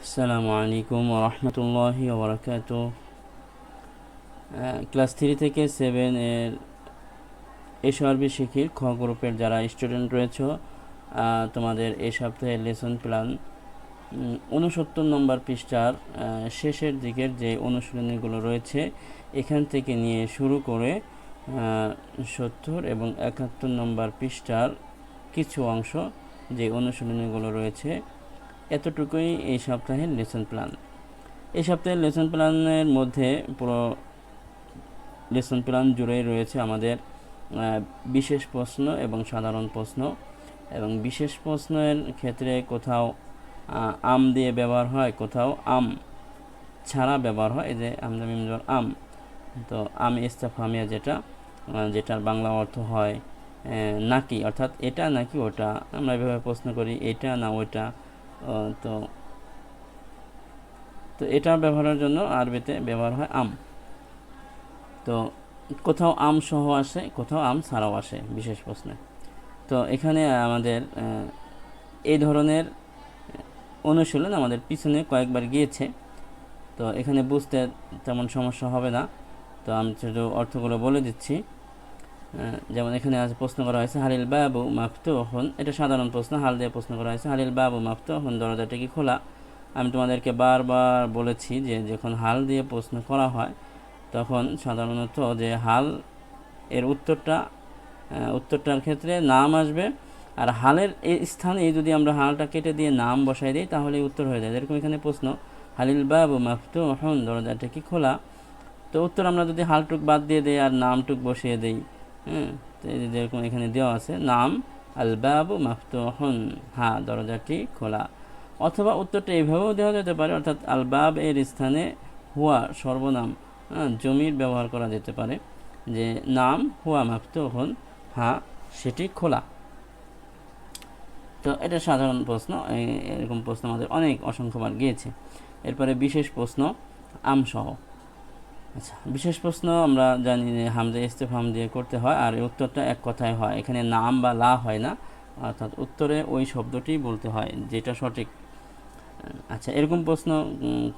আসসালামু আলাইকুম রহমতুল্লাহি ওবরাকাত ক্লাস থ্রি থেকে সেভেন এর এসআরবি শিখির খ গ্রুপের যারা স্টুডেন্ট রয়েছে তোমাদের এই সপ্তাহের লেসন প্ল্যান উনসত্তর নম্বর পৃষ্ঠার শেষের দিকের যে অনুশীলনীগুলো রয়েছে, এখান থেকে নিয়ে শুরু করে সত্তর এবং একাত্তর নম্বর পৃষ্ঠার কিছু অংশ যে অনুশীলনীগুলো রয়েছে এতটুকুই এই সপ্তাহের লেসন প্ল্যান এই সপ্তাহের লেসন প্ল্যানের মধ্যে পুরো লেসন প্ল্যান জুড়েই রয়েছে আমাদের বিশেষ প্রশ্ন এবং সাধারণ প্রশ্ন এবং বিশেষ প্রশ্নের ক্ষেত্রে কোথাও আম দিয়ে ব্যবহার হয় কোথাও আম ছাড়া ব্যবহার হয় এই যে আমদামিমজর আম। তো আম ইস্তাফামিয়া যেটা যেটার বাংলা অর্থ হয় নাকি অর্থাৎ এটা নাকি ওটা। আমরা এভাবে প্রশ্ন করি এটা না আহ, তো তো এটা ব্যবহারের জন্য আরবিতে ব্যবহার হয় আম। তো কোথাও আম সহ আসে, কোথাও আম ছাড়াও আসে, বিশেষ প্রশ্নে। তো এখানে আমাদের এই ধরনের অনুশীলন আমাদের পিছনে কয়েকবার গিয়েছে। তো এখানে বুঝতে তেমন সমস্যা হবে না। তো আমি শুধু অর্থগুলো বলে দিচ্ছি। যেমন এখানে আজ প্রশ্ন করা হয়েছে, হালিল বাবু মাফতু হন এটা সাধারণ প্রশ্ন, হাল দিয়ে প্রশ্ন করা হয়েছে, হালিল বাবু মাফতু হন দরজাটা কি খোলা? আমি তোমাদেরকে বারবার বলেছি যে যখন হাল দিয়ে প্রশ্ন করা হয়, তখন সাধারণত যে হাল এর উত্তরটা উত্তরটার ক্ষেত্রে নাম আসবে, আর হালের এই স্থানে যদি আমরা হালটা কেটে দিয়ে নাম বসাই দিই, তাহলে উত্তর হয়ে যায়। যেরকম এখানে প্রশ্ন, হালিল বাবু মাফতু হন দরজাটা কি খোলা? তো উত্তর আমরা যদি হালটুক বাদ দিয়ে দিই আর নামটুক বসিয়ে দিই হ্যাঁ যেরকম এখানে দেওয়া আছে নাম আল বাবু মাফতুহন হ্যাঁ দরজাটি খোলা। অথবা উত্তরটা এইভাবেও দেওয়া যেতে পারে অর্থাৎ আল বাব এর স্থানে হুয়া সর্বনাম হ্যাঁ, জমির ব্যবহার করা যেতে পারে। যে নাম হুয়া মাফতুহন হা সেটি খোলা। তো এটা সাধারণ প্রশ্ন এরকম প্রশ্ন আমাদের অনেক অসংখ্যবার গিয়েছে। এরপরে বিশেষ প্রশ্ন আমসহ। আচ্ছা বিশেষ প্রশ্ন, আমরা জানি যে হামজা ইস্তেফাম দিয়ে করতে হয় আর এই উত্তরটা এক কথায় হয়। এখানে নাম বা লা হয় না, অর্থাৎ উত্তরে ওই শব্দটি বলতে হয়, যেটা সঠিক। আচ্ছা এরকম প্রশ্ন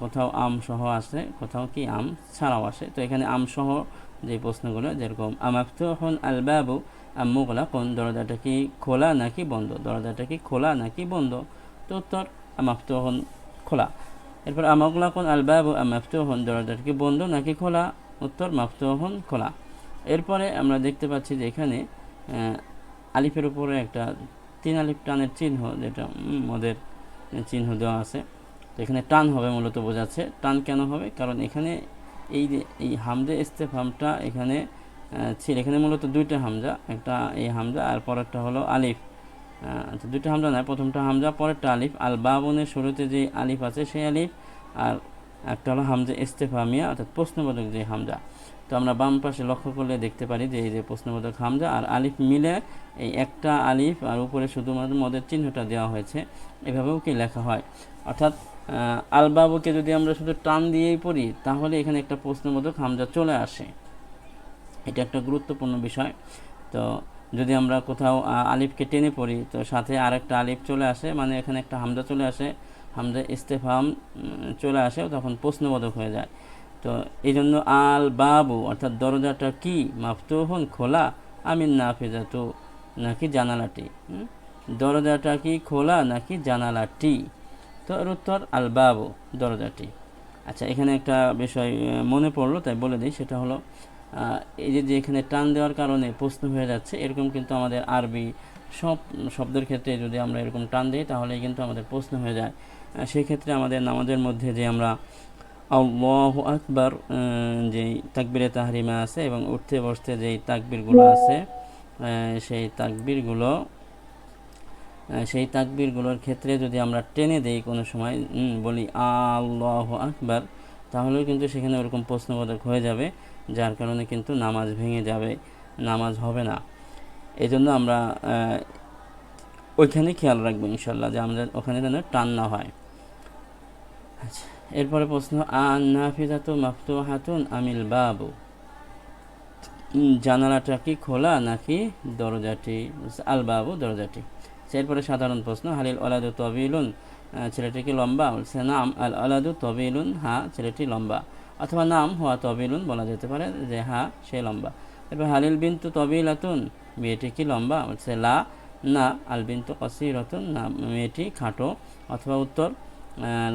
কোথাও আম সহ আসে কোথাও কি আম? ছাড়াও আসে তো এখানে আম সহ যে প্রশ্নগুলো, যেরকম আমাফতুহুন আল বাবু আম মুগলাকুন? দরজাটা কি খোলা নাকি বন্ধ? দরজাটা কি খোলা নাকি বন্ধ? তো উত্তর আমাফতুহুন খোলা। এরপর আমাগলাকুন আল বাবু আম মাফতুহুন দরজাটা কি বন্ধ নাকি খোলা? উত্তর, মাফতুহুন খোলা। এরপরে আমরা দেখতে পাচ্ছি যে এখানে আলিফের উপরে একটা তিন আলিফ টানের চিহ্ন, যেটা মদের চিহ্ন দেওয়া আছে। তো এখানে টান হবে মূলত বোঝাচ্ছে। টান কেন হবে? কারণ এখানে এই যে, এই হামজা ইস্তেফামটা এখানে ছিল। এখানে মূলত দুইটা হামজা, একটা এই হামজা আর পরেরটা হলো আলিফ। আহ, তো দুইটা হামজা নয় প্রথমটা হামজা পরেরটা আলিফ। আল বাবনের শুরুতে যে আলিফ আছে সেই আলিফ আর একটা হলো হামজা ইস্তেফামিয়া অর্থাৎ প্রশ্নবোধক যে হামজা। তো আমরা বাম পাশে লক্ষ্য করলে দেখতে পারি যে এই যে প্রশ্নবোধক হামজা আর আলিফ মিলে এই একটা আলিফ আর উপরে শুধুমাত্র মদের চিহ্নটা দেওয়া হয়েছে এভাবেও কি লেখা হয়? অর্থাৎ আলবাবুকে যদি আমরা শুধু টান দিয়েই পড়ি তাহলে এখানে একটা প্রশ্নবোধক হামজা চলে আসে। এটা একটা গুরুত্বপূর্ণ বিষয়। তো যদি আমরা কোথাও আলিফকে টেনে পড়ি, তো সাথে আরেকটা আলিফ চলে আসে মানে এখানে একটা হামজা চলে আসে, হামজা ইস্তেফাম চলে আসে তখন প্রশ্নবোধক হয়ে যায়। তো এই জন্য আল বাবু, অর্থাৎ দরজাটা কি? মাফতুহন খোলা, আমিন নাফিজাতু, নাকি জানালাটি? দরজাটা কি খোলা, নাকি জানালাটি? তো এর উত্তর আল বাবু, দরজাটি। আচ্ছা এখানে একটা বিষয় মনে পড়ল, তাই বলে দিই, সেটা হলো এই যে যে এখানে টান দেওয়ার কারণে প্রশ্ন হয়ে যাচ্ছে এরকম কিন্তু আমাদের আরবি সব শব্দের ক্ষেত্রে যদি আমরা এরকম টান দিই তাহলে কিন্তু আমাদের প্রশ্ন হয়ে যায়। আহ, সেই ক্ষেত্রে আমাদের নামাজের মধ্যে যে আমরা আল্লাহ আকবার যেই তাকবিরে তাহরিমা আছে এবং উঠতে বসতে যেই তাকবিরগুলো আছে সেই তাকবিরগুলো সেই তাকবিরগুলোর ক্ষেত্রে যদি আমরা টেনে দেই কোনো সময় বলি আল্লাহ আকবার তাহলেও কিন্তু সেখানে ওরকম প্রশ্নবোধক হয়ে যাবে। যার কারণে কিন্তু নামাজ ভেঙে যাবে নামাজ হবে না। এই জন্য আমরা ওইখানে খেয়াল রাখব ইনশাল্লাহ যে আমরা ওখানে যেন টান না হয়। আচ্ছা এরপরে প্রশ্ন আন নাফিজাতু মাফতুহাতুন আমিল বাবু? জানালাটা কি খোলা নাকি দরজাটি আল বাবু দরজাটি? আচ্ছা, এরপরে সাধারণ প্রশ্ন হালিল ওলাদু তবিলুন ছেলেটি কি লম্বা? বলছে নাম আল আলাদু তবিলুন হা ছেলেটি লম্বা। অথবা নাম হুয়া তবিলুন বলা যেতে পারে যে হা সে লম্বা। এরপর হালিল বিন্তু তবিলাতুন মেয়েটি কি লম্বা? বলছে লা না। আল বিন্তু কসিরতুন না। মেয়েটি খাটো। অথবা উত্তর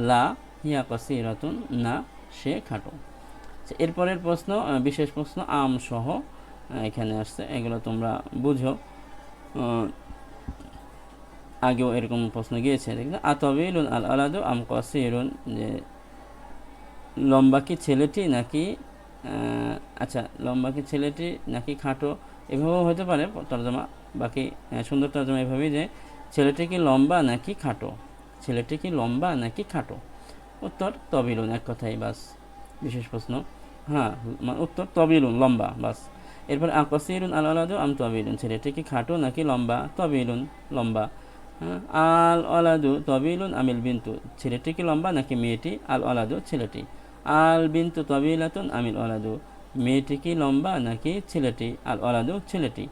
লা হিয়া কসিরতুন না। সে খাটো। আচ্ছা, এরপরের প্রশ্ন বিশেষ প্রশ্ন আম সহ এখানে আসছে। এগুলো তোমরা বুঝো। আগেও এরকম প্রশ্ন গিয়েছে। দেখলে আতবিলুন আল আলাদু আম কসিরুন যে লম্বা কি ছেলেটি নাকি আচ্ছা লম্বা কি ছেলেটি নাকি খাটো এভাবেও হতে পারে তর্জমা। বাকি সুন্দর তর্জমা এভাবেই যে ছেলেটি কি লম্বা নাকি খাটো? ছেলেটি কি লম্বা নাকি খাটো? উত্তর তবিলুন এক কথাই বাস বিশেষ প্রশ্ন। হ্যাঁ উত্তর তবিলুন লম্বা বাস। এরপর আকসিরুন আল আলাদু আম তবিলুন ছেলেটি কি খাটো নাকি লম্বা? তবিলুন লম্বা। হ্যাঁ, আল আলাদু তবিলুন আমিল বিন্তু ছেলেটি কি লম্বা নাকি মেয়েটি? আল আলাদু ছেলেটি। আল বিন্তু তবিলাতুন আমিল আলাদু মেয়েটি কি লম্বা নাকি ছেলেটি? আল আলাদু ছেলেটি।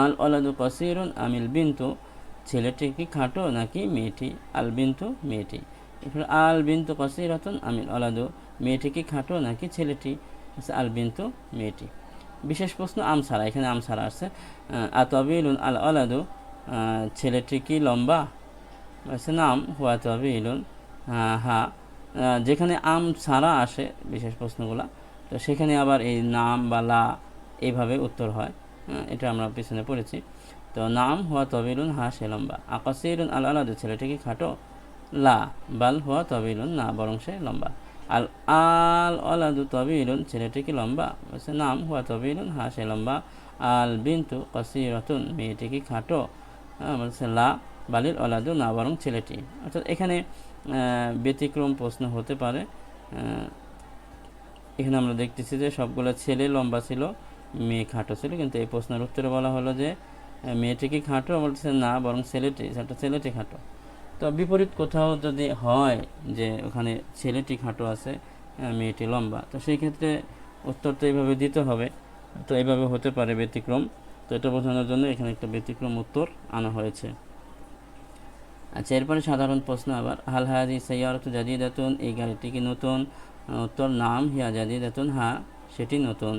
আল আলাদু কসিরুন আমিল বিন্তু। ছেলেটি কি খাটো নাকি মেয়েটি? আল বিন্তু মেয়েটি। এরপর আল বিন্তু কসিরাতুন আমিল আলাদু মেয়েটি কি খাটো নাকি ছেলেটি? হচ্ছে আল বিন্তু মেয়েটি। বিশেষ প্রশ্ন আমসারা এখানে আমসারা আছে। আতবিলুন আল আহ, ছেলেটি কি লম্বা? আছে নাম হুয়া তবিলুন। আহ, যেখানে আম ছাড়া আসে বিশেষ প্রশ্নগুলো, তো সেখানে আবার এই নাম বা লা এইভাবে উত্তর হয় এটা আমরা পিছনে পড়েছি। তো নাম হওয়া তবিলুন, হা সে লম্বা। আকাশিরুন আল আলাদু ছেলেটি কি খাটো। লা, বাল হুয়া তবিলুন, না, বরং সে লম্বা। আল আল আলাদু তবিলুন ছেলেটি কি লম্বা। বলছে, নাম হুয়া তবিলুন, হা সে লম্বা। আল বিন্তু কসিরতুন মেয়েটি কি খাটো বলছে, লা, বালিল অলাদু না, বরং ছেলেটি। অর্থাৎ এখানে ব্যতিক্রম প্রশ্ন হতে পারে। এখানে আমরা দেখতেছি যে সবগুলো ছেলে লম্বা ছিল, মেয়ে খাটো ছিল, কিন্তু এই প্রশ্নের উত্তরে বলা হলো যে মেয়েটি কি খাটো? বলছে না, বরং ছেলেটি, সেটা ছেলেটি খাটো। তো বিপরীত কোথাও যদি হয় যে ওখানে ছেলেটি খাটো আছে মেয়েটি লম্বা, তো সেই ক্ষেত্রে উত্তর তো এইভাবে দিতে হবে। তো এইভাবে হতে পারে ব্যতিক্রম। তো এটা বোঝানোর জন্য এখানে একটা ব্যতিক্রম উত্তর আনা হয়েছে। আচ্ছা এরপরে সাধারণ প্রশ্ন আবার। হাল হাজি সৈয়ারত জাদিদাতুন এই গাড়িটি কি নতুন? উত্তর, নাম, হিয়া জাদিদাতুন হা, সেটি নতুন।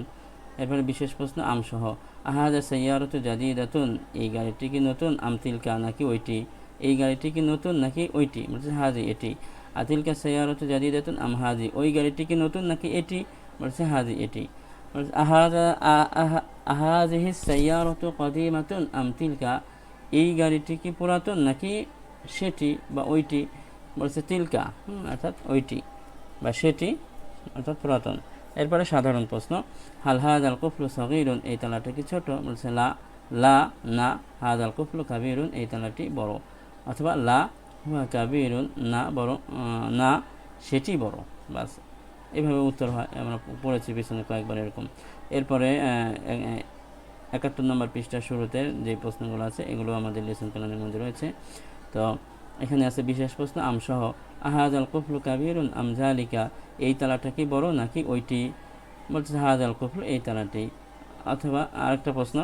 এরপরে বিশেষ প্রশ্ন, আমসহ। আহাজা সৈয়ারত জাদিদাতুন এই গাড়িটি কি নতুন? আমতিলকা নাকি ওইটি? এই গাড়িটি কি নতুন নাকি ওইটি? বলছে, হাজি, এটি। আতিলকা সৈয়ারত জাদিদাতুন আম হাজি। ওই গাড়িটি কি নতুন নাকি এটি? বলছে, হাজি, এটি। আহাজা আহাজিহি সৈয়ারত কদিমাতুন, আম তিলকা। এই গাড়িটি কি পুরাতন নাকি সেটি বা ওইটি বলছে তিলকা অর্থাৎ ওইটি বা সেটি, অর্থাৎ পুরাতন। এরপরে সাধারণ প্রশ্ন, হাল হাজ আল কুফলু সগিরুন, এই তালাটি কি ছোট? বলছে লা লা, না হাজ আল কুফলু কাবিরুন, এই তালাটি বড়। অথবা লা, হুয়া কাবিরুন, না বড় না, সেটি বড়। বাস, এভাবে উত্তর হয়, আমরা পড়েছি পিছনে কয়েকবার এরকম। এরপরে একাত্তর নম্বর পৃষ্ঠার শুরুতে যে প্রশ্নগুলো আছে, এগুলো আমাদের লেসন প্ল্যানের মধ্যে রয়েছে। তো এখানে আছে বিশেষ প্রশ্ন, আমসহ আহাজ আল কুফলু কাবিরুন আমজালিকা এই তালাটা কি বড় নাকি ওইটি? বলছে হাজ আল কুফলু এই তালাটি। অথবা আরেকটা প্রশ্ন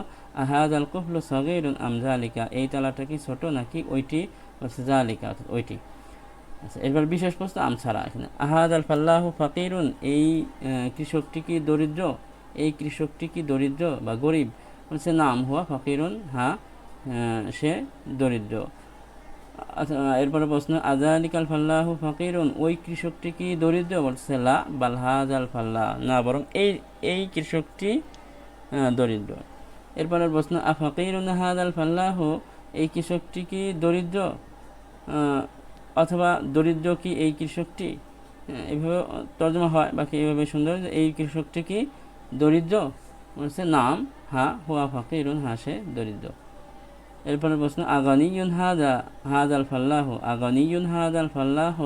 আহাজ আল কুফলু সগিরুন আমজালিকা এই তালাটা কি ছোট নাকি ওইটি? বলছে জালিকা অর্থাৎ ওইটি। আচ্ছা এরপর বিশেষ প্রশ্ন, আম ছাড়া এখানে আহাদ আল ফাল্লাহ ফাকিরুন? এই কৃষকটি কি দরিদ্র? এই কৃষকটি কি দরিদ্র বা গরিব? বলছে নাম হুয়া ফাকিরুন, হা সে দরিদ্র। এরপরে প্রশ্ন আজালিক আল ফাল্লাহু ফাকিরুন, ওই কৃষকটি কি দরিদ্র? বলছে, লা বালহাজ আল ফাল্লাহ না, বরং এই এই কৃষকটি দরিদ্র। এরপরের প্রশ্ন আ ফাকিরুন হাদ আল ফাল্লাহু, এই কৃষকটি কি দরিদ্র? অথবা দরিদ্র কি এই কৃষকটি? এইভাবে তর্জমা হয়, বাকি এইভাবে সুন্দর এই কৃষকটি কি দরিদ্র? বলছে, নাম, হা, হুয়া ফাকিরুন, হা, সে দরিদ্র। এরপরে প্রশ্ন, আগানিয়ুন হাজা হাজ আল ফাল্লাহ, আগানিয়ুন হাজ আল ফাল্লাহ,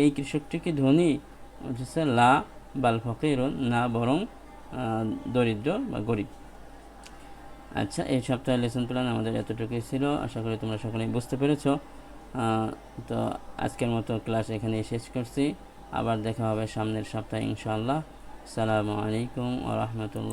এই কৃষকটি কি ধনী বলছে লা, বাল ফকিরুন, না বরং দরিদ্র বা গরিব? আচ্ছা এই সপ্তাহের লেসন প্ল্যান আমাদের এতটুকুই ছিল। আশা করি তোমরা সকলেই বুঝতে পেরেছ। তো আজকের মতো ক্লাস এখানে শেষ করছি। আবার দেখা হবে সামনের সপ্তাহে ইনশাআল্লাহ। সালামু আলাইকুম ও রহমতুল্লাহ।